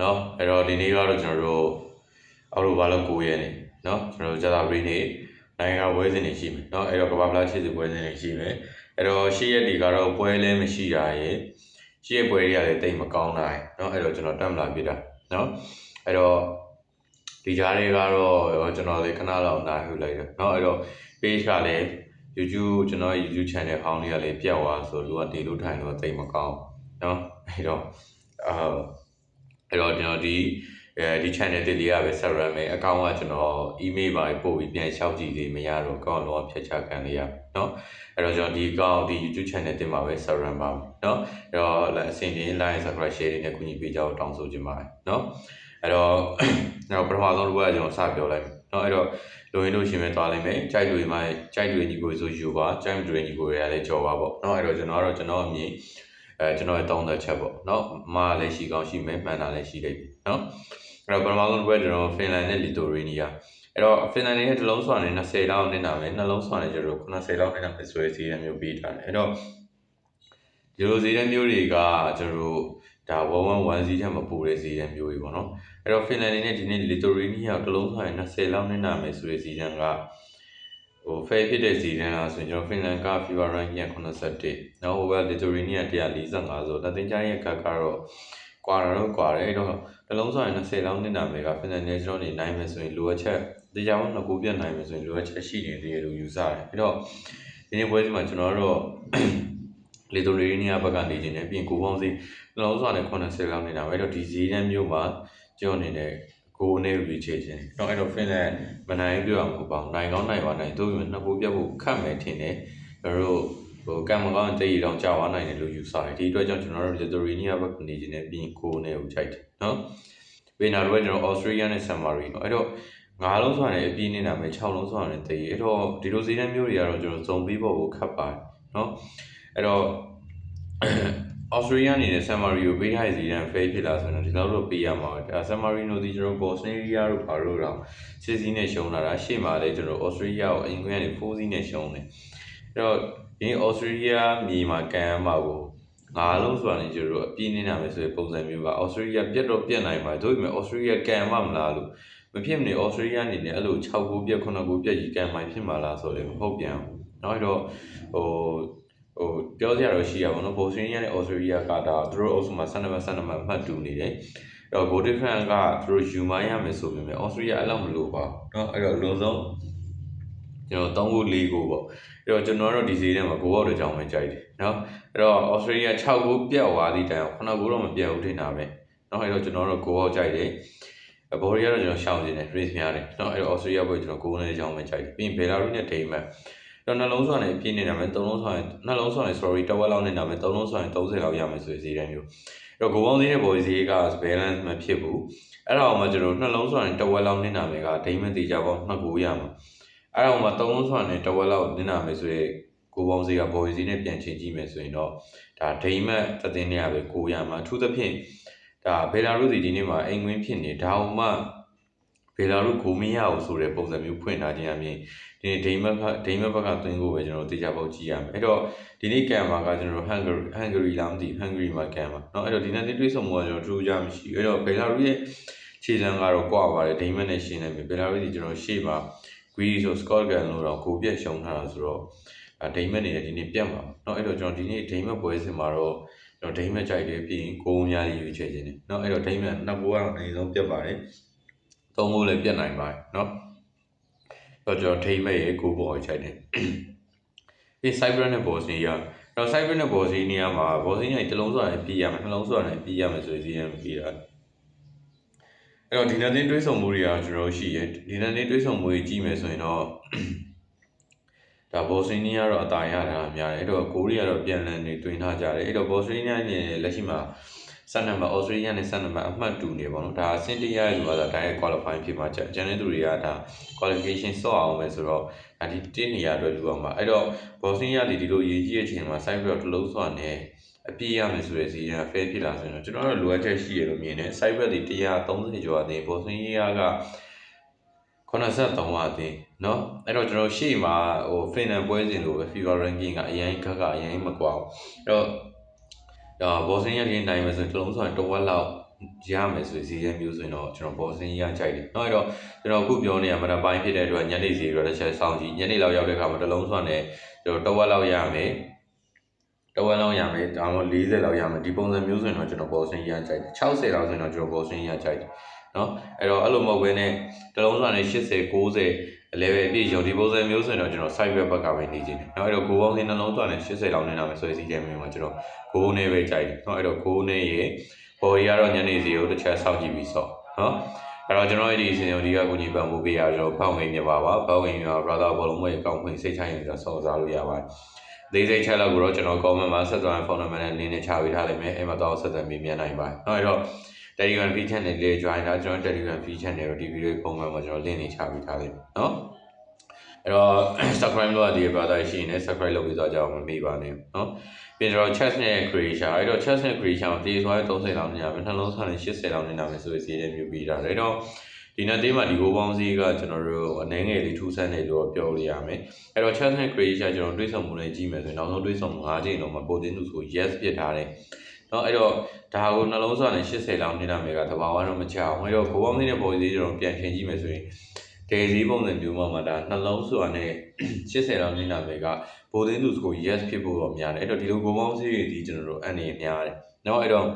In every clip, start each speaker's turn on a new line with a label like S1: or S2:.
S1: เนาะအဲ့တော့ဒီနေ့ကတော့ကျွန်တော်တို့အောက်တိုဘာလ9ရက်နေ့เนาะကျွန်တော်တို့ဂျာတာပရီနေ့နိုင်ငံဝဲစဉ်နေရှိမယ်เนาะအဲ့တော့ကမ္ဘာဖလားခြေစစ်ပွဲစဉ်နေရှိမယ်အဲ့တော့ရှေ့ရက်ဒီကတော့ပွဲလဲမရှိတာရယ်ရှေ့ရက်ပွဲတွေကလည်းတိတ်မကောင်းတာရယ်เนาะအဲ့တော့ကျွန်တော်တက်မလာပြတာเนาะအဲ့တော့ဒီကြားတွေကတော့ကျွန်တော်လေးခဏလောက်နားယူလိုက်တယ်เนาะအဲ့တော့ page ကလည်း YouTube ကျွန်တော်ရဲ့ YouTube channel ဟောင်းလေးကလည်းပြတ်သွားဆိုလူကဒီလိုထိုင်လို့တိတ်မကောင်းเนาะအဲ့တော့အာ အဲ့တော့ကျွန်တော်ဒီအဲဒီ channel တစ်လေးကပဲဆက်ရမယ်အကောင့်ကကျွန်တော် email ပါပို့ပြီးပြန်လျှောက်ကြည့်သေးမရတော့အကောင့်လုံးဝဖျက်ချခံလေးရเนาะအဲ့တော့ကျွန်တော်ဒီအကောင့်ဒီ YouTube channel တင်မှာပဲဆက်ရပါမယ်เนาะအဲ့တော့အစီအစဉ် like subscribe share တွေနဲ့ကူညီပေးကြအောင်တောင်းဆိုချင်ပါတယ်เนาะအဲ့တော့ကျွန်တော်ပထမဆုံးတစ်ခုကကျွန်တော်စပြောလိုက်မယ်เนาะအဲ့တော့လိုရင်းလို့ရှင်ပဲသွားလိုက်မယ်ကြိုက်တွေမှာကြိုက်တွေညီကိုဆိုယူပါကြိုက်တွေညီကိုတွေကလည်းကြော်ပါပေါ့เนาะအဲ့တော့ကျွန်တော်ကတော့ကျွန်တော်အမြင် အဲကျွန်တော်ရဲ့တောင်းတဲ့ချက်ပေါ့เนาะမားလည်းရှိကောင်းရှိမယ်မှန်တာလည်းရှိလိမ့်မယ်เนาะအဲ့တော့ပထမဆုံးတစ်ခုကကျွန်တော်ဖင်လန်နဲ့လီတိုရီနီယာအဲ့တော့ဖင်လန်နဲ့တစ်လုံးဆွာနေ20လောက်နစ်နာမယ်နှလုံးဆွာနေကျွန်တော်90လောက်နစ်နာမယ်ဆိုရစီရမျိုးပေးထားတယ်အဲ့တော့ဒီလိုစီရမျိုးတွေကကျွန်တော်တို့ဒါ111စီးထက်မပူတဲ့စီးတဲ့မျိုးတွေပေါ့နော်အဲ့တော့ဖင်လန်နေနဲ့ဒီနေ့လီတိုရီနီယာတလုံးဆွာနေ20လောက်နစ်နာမယ်ဆိုရစီးတန်းက ဟို fair ဖြစ်တဲ့စီးတန်းလားဆိုရင်ကျွန်တော်ဖင်လန်က fever ranking 81နောက်ဟိုဘက်လီတိုရီနီယာ145ဆိုလက်တင်ချားရဲ့ကတ်ကတော့ကွာတော့ကွာတယ်အဲ့တော့နှလုံးဆောင်ရင်20လောက်နစ်နာမယ်က final ကျွန်တော်နေနိုင်မယ်ဆိုရင်လိုအပ်ချက်တရားဝင်ငကူပြတ်နိုင်မယ်ဆိုရင်လိုအပ်ချက်ရှိနေသေးတယ်လို့ယူဆတယ်အဲ့တော့ဒီနေ့ပွဲစဉ်မှာကျွန်တော်တို့လေတိုရီနီယာဘက်ကနေခြင်းနဲ့ပြင်ကိုပေါင်းစီနှလုံးဆောင်နဲ့80လောက်နေတာပဲအဲ့တော့ဒီဈေးတန်းမျိုးမှာကျွန်တော်အနေနဲ့ ကိုနဲ့ reach ခြင်းတော့အဲ့တော့ final မနိုင်ပြောအောင်မဟုတ်ပါဘူးနိုင်ကောင်းနိုင်ပါနိုင်တို့ရင်နှစ်ကိုပြတ်ဖို့ခတ်မယ်ထင်တယ်ကျွန်တော်တို့ဟိုကံမကောင်းတဲ့ရည်တော့ကြာသွားနိုင်တယ်လို့ယူဆတယ်ဒီအတွက်ကြောင့်ကျွန်တော်တို့လေတိုရီနီယာဘက်ကနေခြင်းနဲ့ပြင်ကိုနဲ့ကိုကြိုက်တယ်နော်ပေနာတော့ကျွန်တော် Australia နဲ့ San Marino အဲ့တော့ငါးလုံးဆိုရင်အပြည့်နေတာမယ်6လုံးဆိုရင်တည်အဲ့တော့ဒီလိုစီးတန်းမျိုးတွေကတော့ကျွန်တော်စုံပြီးဖို့ကိုခတ်ပါတယ်နော်အဲ့တော့ ။ Australia အနေနဲ့ San Marino ပေးထားတဲ့ဇီဒန် fail ဖြစ်လာဆိုရင်ဒီလောက်တော့ပေးရမှာပဲ။ဒါ San Marino ဒီကျွန်တော် Bosnia တို့ဘာလို့တော့စစ်စီးနဲ့ရှုံးလာတာရှေ့မှာလည်းကျွန်တော် Australia ကိုအရင်ကနေ4စီးနဲ့ရှုံးတယ်။အဲ့တော့ဒီ Australia မြေမှာကန်ရမှာကိုငါလုံးဆိုတာနေကျတော့အပြင်းနေတာပဲဆိုတဲ့ပုံစံမျိုးပါ Australia ပြတ်တော့ပြတ်နိုင်ပါတို့ပေမဲ့ Australia ကန်မှမလားလို့မဖြစ်မနေ Australia အနေနဲ့အဲ့လို6ကိုပြတ်9ကိုပြတ်ကြီးကန်မှဖြစ်မှာလားဆိုလည်းမဟုတ်ပြန်ဘူးနောက်တော့ဟို ဟိုပြောစရာတော့ရှိရပါတော့ဘော့စတြေးလျနဲ့ဩစတြေးလျကဒါသူတို့အုပ်စုမှာ12မှ12မှမှတ်တူနေတယ်အဲ့တော့ goal difference ကသူတို့ယူမိုင်းရမယ်ဆိုပေမဲ့ဩစတြေးလျအဲ့လောက်မလို့ပါเนาะအဲ့တော့အလုံးစုံကျွန်တော်3ခု4ခုပေါ့အဲ့တော့ကျွန်တော်တို့ဒီစီးထဲမှာကိုဘောက်တစ်ကြောင်ပဲကြိုက်တယ်เนาะအဲ့တော့ဩစတြေးလျ6ခုပြတ်သွားသည့်တိုင်9ခုတော့မပြတ်ဘူးထင်တာပဲเนาะအဲ့တော့ကျွန်တော်တို့ကိုဘောက်ကြိုက်တယ်ဘော်ရီကတော့ကျွန်တော်ရှောင်းနေတယ် race များတယ်เนาะအဲ့တော့ဩစတြေးလျဘက်ကျွန်တော်ကိုနဲ့ကြောင်ပဲကြိုက်တယ်ပြီးရင်ဘယ်လာရုနဲ့ဒိန်းမ တ်တော့နှလုံးဆောင်နေပြည့်နေတာမယ်သုံးလုံးဆောင်ရင်နှလုံးဆောင်ရင် sorry တဝက်လောက်နေတာမယ်သုံးလုံးဆောင်ရင်30လောက်ရမယ်ဆိုရင်ဈေးတန်းမျိုးအဲ့တော့ကိုပေါင်းသေးတဲ့ဘော်ဈေးက balance မဖြစ်ဘူးအဲ့တော့မှကျွန်တော်နှလုံးဆောင်ရင်တဝက်လောက်နေတာမယ်ကဒိန်းမတ်တေချာပေါင်းနှစ်ကိုရမှာအဲ့တော့မှသုံးလုံးဆောင်ရင်တဝက်လောက်နေတာမယ်ဆိုရင်ကိုပေါင်းဈေးကဘော်ဈေးနဲ့ပြန်ချင်းကြည့်မယ်ဆိုရင်တော့ဒါဒိန်းမတ်သတင်နေရပဲကိုရမှာအထူးသဖြင့်ဒါဘယ်လာရုစီဒီနေ့မှာအိမ်ဝင်ဖြစ်နေဒါအောင်မှဘယ်လာရုကိုမရအောင်ဆိုတဲ့ပုံစံမျိုးဖွင့်ထားခြင်းအပြင် ဒီနေ့ဒိန်းမတ်ကဒိန်းမတ်ဘက်ကသွင်းဖို့ပဲကျွန်တော်တေချာပေါက်ကြည့်ရမယ်အဲ့တော့ဒီနေ့ကံမှာကကျွန်တော်ဟန်ဂရီဟန်ဂရီလားမသိဟန်ဂရီမှာကံမှာเนาะအဲ့တော့ဒီနေ့တွေးဆုံမှုကကျွန်တော်ထူးခြားမရှိအဲ့တော့ဘယ်လာရုရဲ့ခြေစံကတော့ကွာပါတယ်ဒိန်းမတ်နဲ့ရှင်းနေပြီဘယ်လာရုဒီကျွန်တော်ရှေ့မှာဂရီဆိုစကော့ကန်လို့တော့ကိုပြက်ရှုံထားတာဆိုတော့ဒိန်းမတ်နေတယ်ဒီနေ့ပြတ်မှာเนาะအဲ့တော့ကျွန်တော်ဒီနေ့ဒိန်းမတ်ပွဲစဉ်မှာတော့ကျွန်တော်ဒိန်းမတ်ကြိုက်တယ်ပြီးရင်ကိုအများကြီးရွေးချယ်ခြင်းတယ်เนาะအဲ့တော့ဒိန်းမတ်နှစ်ဘိုးကတော့အရင်ဆုံးပြတ်ပါတယ်သုံးဘိုးလည်းပြတ်နိုင်ပါတယ်เนาะ တော့ကျွန်တော်ဒိန်းမတ်ရဲ့ကိုဘော်ချိုက်တယ်ပြီး Cyber နဲ့ Bosnia တော့ Cyber နဲ့ Bosnia မှာ Bosnia တလုံးစွာနဲ့ပြည်ရမယ်နှလုံးစွာနဲ့ပြည်ရမယ်ဆိုရင်စီးရင်ပြည်တာအဲ့တော့ဒီနေ့တင်တွေးဆုံမှုတွေကကျွန်တော်ရှိရဲ့ဒီနေ့တင်တွေးဆုံမှုကြီးကြည့်မယ်ဆိုရင်တော့ဒါဘော့စနီးယားတော့အတာရတာများတယ်အဲ့တော့ကိုရီးယားတော့ပြန်လည်နေတွင်ထားကြတယ်အဲ့တော့ဘော့စနီးယားနဲ့လက်ရှိမှာ ဆန်နံပါတ်ဩစတြေးလျနဲ့ဆန်နံပါတ်အမှတ်တူနေပါတော့ဒါအဆင့်တရရဲ့လူကဒါ direct qualify ဖြစ်မှာကျန်တဲ့သူတွေကဒါ qualification ဆော့အောင်ပဲဆိုတော့ဒါဒီတင်းနေရအတွက်လူအောင်ပါအဲ့တော့ဘော့စနီးယားဒီဒီလိုရေးကြီးတဲ့အချိန်မှာ site တော့တလုံးဆော့နေအပြည့်ရမယ်ဆိုတဲ့စီးရ fair ဖြစ်လာဆိုရင်တော့ကျွန်တော်တို့လိုအပ်ချက်ရှိရလို့မြင်တယ် site ဘက်ဒီ130ကျော်အသေးဘော့စနီးယားက83ပါအသေးเนาะအဲ့တော့ကျွန်တော်ရှေ့မှာဟို final ပွဲစဉ်လိုပဲ FIFA ranking ကအရင်ခက်ကအရင်မကွာဘူးအဲ့တော့ ဒါဘောစနီးယားဒီနိုင်မယ်ဆိုရင်တလုံးဆိုရင်တဝက်လောက်ရမယ်ဆိုရင်စီးရဲမျိုးဆိုရင်တော့ကျွန်တော်ဘောစင်းရကြိုက်တယ်။နောက်အဲ့တော့ကျွန်တော်အခုပြောနေရမှာဒါပိုင်းဖြစ်တဲ့အတွက်ညနေစီတော့တစ်ချက်စောင့်ကြည့်ညနေလောက်ရောက်တဲ့အခါမှာတစ်လုံးဆွမ်းနဲ့ကျွန်တော်တဝက်လောက်ရမယ်။တဝက်လောက်ရမယ်ဒါမှမဟုတ်40လောက်ရမယ်ဒီပုံစံမျိုးဆိုရင်တော့ကျွန်တော်ဘောစင်းရကြိုက်တယ်60လောက်ဆိုရင်တော့ကျွန်တော်ဘောစင်းရကြိုက်တယ်။ နော်အဲ့တော့အဲ့လိုမဟုတ်ဘဲနဲ့တစ်လုံးဆွမ်းနဲ့80 90 level ပြည့်ရုံဒီပုံစံမျိုးဆိုရင်တော့ကျွန်တော် site web ဘက်ကပဲနေကြည့်တယ်။နောက်အဲ့တော့ go ပေါင်းစင်းနှလုံးဆွမ်းနဲ့80လောက်နေတာမယ်ဆိုရင်စီးတဲ့မျိုးမှာကျွန်တော် go နဲ့ပဲကြိုက်တယ်။နော်အဲ့တော့ go နဲ့ရေပေါ်ရီကတော့ညနေစီကိုတစ်ချက်စောင့်ကြည့်ပြီးစော့နော်အဲ့တော့ကျွန်တော်ဒီအစီအစဉ်ကိုဒီကကိုကြီးပံ့ပိုးပေးရတော့ဖောက်ဝင်မြပါပါဖောက်ဝင်မြပါ brother ဘောလုံးမွေးအကောင့်ဖွင့်စိတ်ချရင်ဆိုစောစားလို့ရပါတယ်သေးစိတ်ချက်လောက်ကိုတော့ကျွန်တော် comment မှာဆက်သွယ်ဖုန်းနံပါတ်နဲ့လင်းနဲ့ချပေးထားလိမ့်မယ်အဲ့မှာတော့ဆက်သွယ်မိမြန်နိုင်ပါတယ်နော်အဲ့တော့ Telegram feed channel လေး join တာကျွန်တော် Telegram feed channel ကိုဒီ video ပုံမှန်မှာကျွန်တော် link တွေချပေးထားလိမ့်မယ်နော်အဲ့တော့ subscribe လုပ်ရတဲ့ brother ရှိရင်လည်း subscribe လုပ်ပြီးတော့ကြအောင်မမေ့ပါနဲ့နော်ပြီးတော့ chess နဲ့ creation အဲ့တော့ chess နဲ့ creation ကိုတေးသွား30လောက်နေရမယ်နှလုံးသားနဲ့80လောက်နေရမယ်ဆိုပြီးစီးတဲ့မျိုးပြီးတာအဲ့တော့ဒီနေ့သေးမှာဒီကိုပေါင်းစည်းကကျွန်တော်တို့အနေငယ်လေးထူးဆန်းတယ်လို့ပြောလို့ရမယ်အဲ့တော့ chess နဲ့ creation ကျွန်တော်တွေးဆုံမှုနဲ့ကြည့်မယ်ဆိုရင်နောက်ဆုံးတွေးဆုံမှု၅ချိန်တော့မှာပိုတင်သူဆို yes ဖြစ်ထားတယ် နော်အဲ့တော့ဒါကိုနှလုံးသားနဲ့80လောက်နေတာမျိုးကတဘာဝတော့မချအောင်အဲ့တော့ကိုပေါင်းစည်းတဲ့ပုံစံကျွန်တော်ပြန်ချိန်ကြည့်မယ်ဆိုရင်ဒေဇီပုံစံမျိုးမှမှာဒါနှလုံးစွာနဲ့80လောက်နေတာပဲကဘိုးသိန်းသူဆို yes ဖြစ်ဖို့တော့များတယ်အဲ့တော့ဒီလိုကိုပေါင်းစီးတွေဒီကျွန်တော်တို့အနေနဲ့များတယ်။နောက်အဲ့တော့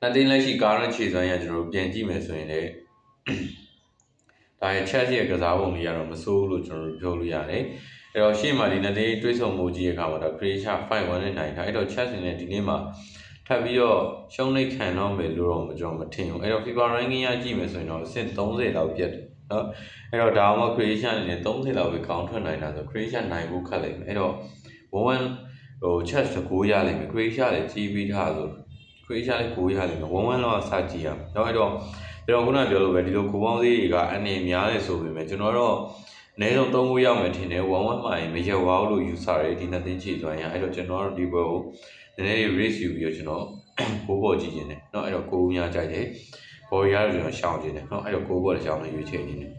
S1: နှစ်သိန်းလက်ရှိကားရခြေစွမ်းရကျွန်တော်တို့ပြန်ကြည့်မယ်ဆိုရင်လေဒါရဲ့ chat ရဲ့ကစားပုံလေးကတော့မစိုးဘူးလို့ကျွန်တော်တို့ပြောလို့ရတယ်။ အဲ့တော့ရှေ့မှာဒီနှစ်သိန်းတွေးဆုံမှုကြီးရဲ့အခါမှာတော့ creation 5 1နဲ့9ထားအဲ့တော့ chat စင်နဲ့ဒီနေ့မှာထပ်ပြီးတော့ရှုံးနေခံတော့မယ်လို့တော့ကျွန်တော်မထင်ဘူး။အဲ့တော့ FIFA ranking ရကြည့်မယ်ဆိုရင်တော့အဆင့်30လောက်ပြတ်တယ်နော်အဲ့တော့ဒါမှ creation အနေနဲ့30လောက်ပဲကောင်းထွက်နိုင်တာဆို creation နိုင်ဖို့ခက်လိမ့်မယ်အဲ့တော့1 1ဟို chat 9ရလိမ့်မယ် creation လည်းကြီးပြီးထားဆို creation လည်း9ရလိမ့်မယ်1 1လောက်စကြည့်ရအောင်နော်အဲ့တော့ကျွန်တော်ခုနပြောလို့ပဲဒီလိုကိုပေါင်းစည်းတွေကအနေများတယ်ဆိုပေမဲ့ကျွန်တော်တော့ အနည်းဆုံး3ခုရောက်မယ်ထင်တယ်1 1မှရင်မရက်ဝါလို့ယူဆရတယ်ဒီနှစ်သိန်းချီစွမ်းရအဲ့တော့ကျွန်တော်တို့ဒီဘက်ကိုနည်းနည်း race ယူပြီးတော့ကျွန်တော်ကိုးပေါ်ကြည့်ခြင်းတယ်เนาะအဲ့တော့ကိုးများကြိုက်တယ်ဘော်ရီကတော့ကျွန်တော်ရှောင်းခြင်းတယ်เนาะအဲ့တော့ကိုးပေါ်လည်းရှောင်းလို့ရွေးချယ်ခြင်းတယ်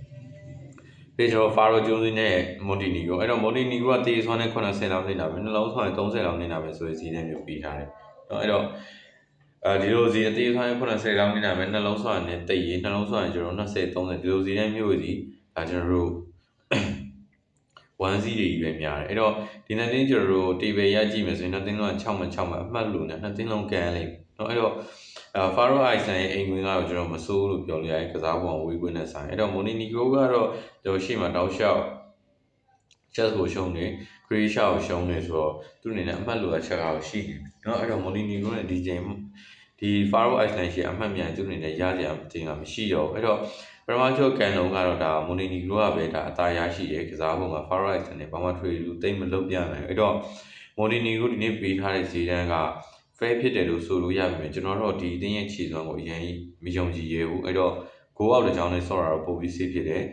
S1: ပြီးကျွန်တော်ဖာရိုဂျိုးစီနဲ့မွန်တီနီဂိုအဲ့တော့မွန်တီနီဂိုကတေးဆွမ်းနဲ့80လောက်နေတာပဲနှလုံးဆွမ်းနဲ့30လောက်နေတာပဲဆိုရင်စီးတဲ့မျိုးပြီးထားတယ်เนาะအဲ့တော့အဲဒီလိုစီအသေးဆွမ်း80လောက်နေတာပဲနှလုံးဆွမ်းနဲ့တိတ်ရေးနှလုံးဆွမ်းနဲ့ကျွန်တော်20 30ဒီလိုစီတဲ့မျိုးစီဒါကျွန်တော်တို့ 1C တွေကြီးပဲများတယ်အဲ့တော့ဒီနှစ်တင်းကျွန်တော်တို့တေဘယ်ရကြည့်မယ်ဆိုရင်နှစ်တင်းလုံးက6မှ6မှအမှတ်လို့နဲ့နှစ်တင်းလုံးကန်လိမ့်နော်အဲ့တော့ဖာရိုအိုင်ဆန်ရဲ့အိမ်ဝင်ကတော့ကျွန်တော်မစိုးလို့ပြောလို့ရတယ်ကစားပုံဝေးကွင်းနဲ့ဆိုင်အဲ့တော့မိုနီနီဂိုကတော့ကျွန်တော်ရှေ့မှာတောက်လျှောက် chess ကိုရှုံးနေ croatia ကိုရှုံးနေဆိုတော့သူ့အနေနဲ့အမှတ်လိုအပ်ချက်ကရှိနေတယ်နော်အဲ့တော့ montenegro နဲ့ဒီချိန် ဒီ Faro Island ရှိအမှတ်မြန်သူ့အနေနဲ့ရကြအောင်တင်ကမရှိတော့အဲ့တော့ပထမချုပ်ကန်လုံးကတော့ဒါ mono negro ကပဲဒါအသာရရှိရဲ့ကစားပုံက Faro Island နဲ့ဘာမှထွေလူတိတ်မလုပ်ပြနိုင်အဲ့တော့ mono negro ဒီနေ့ပေးထားတဲ့ဈေးတန်းက fair ဖြစ်တယ်လို့ဆိုလို့ရပြီကျွန်တော်တို့ဒီအတင်းရဲ့ခြေစွမ်းကိုအရင်မယုံကြည်ရဘူးအဲ့တော့ go out တဲ့ကြောင်းလေးဆော့တာတော့ပိုပြီး safe ဖြစ်တယ်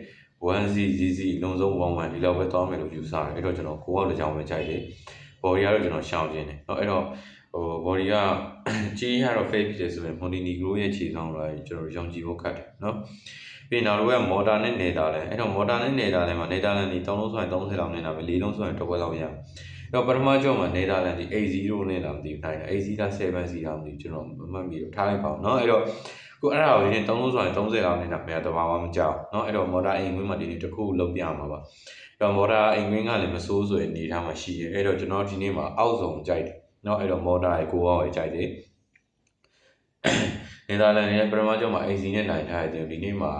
S1: 1C ZC လုံးစုံ11ဒီလောက်ပဲတောင်းမယ်လို့ယူဆတယ်အဲ့တော့ကျွန်တော်ကိုအောင်တစ်ကြောင်ပဲကြိုက်တယ် body ကတော့ကျွန်တော်ရှောင်ခြင်းတယ်။အဲ့တော့ဟို body ကကြီးရတော့ fail ဖြစ်တယ်ဆိုရင် Montenegro ရဲ့ခြေဆောင်လာကျွန်တော်ယုံကြည်ဖို့ခက်တယ်နော်။ပြီးနောက်တော့က mortar နဲ့ nether လဲအဲ့တော့ mortar နဲ့ nether လဲမှာ netherland ဒီ3လုံးဆိုရင်30လောက်နေတာပဲ4လုံးဆိုရင်တစ်ခွက်လောက်ရအောင်။အဲ့တော့ပထမကြောင့်မှာ netherland ဒီ A0 နဲ့လာမသိဘူးနိုင်တယ်။ A0 က 7C လာမသိဘူးကျွန်တော်မမှတ်မိတော့ထားလိုက်ပါဦးနော်။အဲ့တော့ ကိုအဲ့ဒါကိုဒီနေ့3လုံးဆိုရင်30လောက်နေတာမရတဘာမှမကြောက်เนาะအဲ့တော့ motor အိမ်ဝင်းမှာဒီနေ့တစ်ခုလောက်ပြမှာပါအဲ့တော့ motor အိမ်ဝင်းကလည်းမစိုးဆိုရင်နေထားမှာရှိရဲအဲ့တော့ကျွန်တော်ဒီနေ့မှာအောက်ဆုံးကြိုက်တယ်เนาะအဲ့တော့ motor ရဲ့ကိုအောင်ရဲ့ကြိုက်တယ်နယ်သာလန်ရဲ့ပထမကျောင်းမှာ AC နဲ့နိုင်ထားတယ်ဒီနေ့မှာ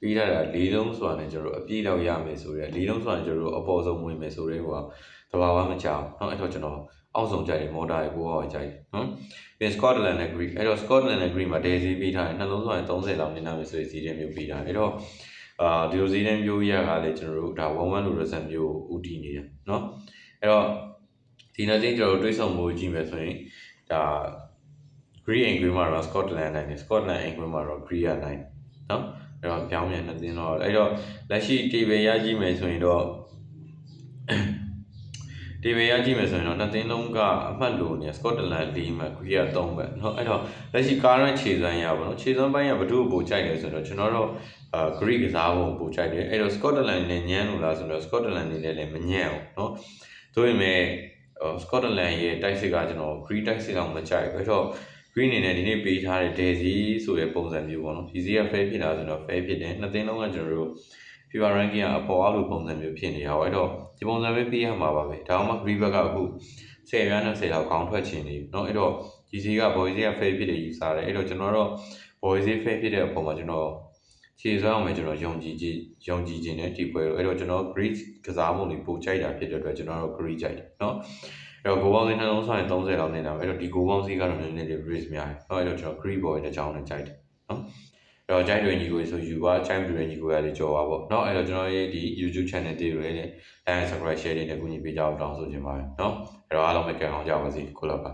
S1: ပြီးထားတာ၄လုံးဆိုတာနဲ့ကျွန်တော်အပြည့်လောက်ရမယ်ဆိုရဲ၄လုံးဆိုတာကျွန်တော်အပေါ်ဆုံးဝင်မယ်ဆိုရဲဟိုကတဘာဝမကြောက်เนาะအဲ့တော့ကျွန်တော် အောက်ဆုံးကြိုက်တယ်မော်တာရဲ့ကိုအောင်ကြိုက်တယ်နော်ပြီး Scotland နဲ့ Greek အဲ့တော့ Scotland နဲ့ Greek မှာ day စီးပေးထားတယ်နှလုံးဆိုရင်30လောက်နေနာမယ်ဆိုရင်စီးတဲ့မျိုးပေးထားတယ်အဲ့တော့အာဒီလိုစီးတဲ့မျိုးရကလည်းကျွန်တော်တို့ဒါ11လို့ result မျိုးကိုဥတည်နေတယ်နော်အဲ့တော့ဒီနေ့ချင်းကျွန်တော်တို့တွေးဆုံမှုကြည့်မယ်ဆိုရင်ဒါ Greek and Greek မှာတော့ Scotland နိုင်တယ် Scotland and Greek မှာတော့ Greek နိုင်နော်အဲ့တော့ပြောင်းပြန်နှစ်သင်းတော့အဲ့တော့လက်ရှိ table ရကြည့်မယ်ဆိုရင်တော့ ဒီမေရကြည့်မယ်ဆိုရင်တော့နှစ်သင်းလုံးကအမှတ်လို့နေစကော့တလန်၄မှတ်ဂရီးက၃ပဲเนาะအဲ့တော့လက်ရှိကားရန်ခြေစွမ်းရပါတော့ခြေစွမ်းပိုင်းကဘဒုပိုကြိုက်တယ်ဆိုတော့ကျွန်တော်တို့အာဂရီးကစားဖို့ပိုကြိုက်တယ်အဲ့တော့စကော့တလန်နဲ့ညမ်းလို့လားဆိုတော့စကော့တလန်နေနဲ့လည်းမညံ့အောင်เนาะဆိုပေမဲ့စကော့တလန်ရဲ့တိုက်စစ်ကကျွန်တော်ဂရီးတိုက်စစ်အောင်မကြိုက်ဘူးအဲ့တော့ green အနေနဲ့ဒီနေ့ပေးထားတဲ့ daisy ဆိုတဲ့ပုံစံမျိုးပေါ့နော်ဒီစီက fair ဖြစ်လာဆိုတော့ fair ဖြစ်တယ်နှစ်သိန်းလုံးကကျွန်တော်တို့ FIFA ranking ကအပေါ်အားလိုပုံစံမျိုးဖြစ်နေတာပေါ့အဲ့တော့ဒီပုံစံပဲပေးရမှာပါပဲဒါမှမဟုတ် green ဘက်ကအခု10ရန်နဲ့10လောက်ကောင်းထွက်ချင်နေပြီเนาะအဲ့တော့ GC က boy စီက fair ဖြစ်တယ်ယူဆတယ်အဲ့တော့ကျွန်တော်တော့ boy စီ fair ဖြစ်တဲ့အပေါ်မှာကျွန်တော်ခြေစွမ်းအောင်ပဲကျွန်တော်ယုံကြည်ကြည်ယုံကြည်ခြင်းနဲ့ဒီပွဲတော့အဲ့တော့ကျွန်တော် great ကစားမှုတွေပိုကြိုက်တာဖြစ်တဲ့အတွက်ကျွန်တော်တို့ great ကြိုက်တယ်เนาะအဲ့တော့ goal bounce နှလုံးဆောင်ရင်30လောက်နေတာပဲအဲ့တော့ဒီ goal bounce ကတော့နည်းနည်းလေး risk များတယ်เนาะအဲ့တော့ကျွန်တော် great boy တဲ့ကြောင်းနဲ့ကြိုက်တယ်เนาะအဲ့ တော့ကြိုက်တွေညီကိုဆိုယူပါချိုင်းတွေညီကိုရလေးကြော်ပါပေါ့เนาะအဲ့တော့ကျွန်တော်ရဲ့ဒီ YouTube channel တွေလည်း like subscribe share တွေနဲ့ကူညီပေးကြအောင်တောင်းဆိုချင်ပါတယ်เนาะအဲ့တော့အားလုံးပဲကြံအောင်ကြပါစေခုလောက်ပါ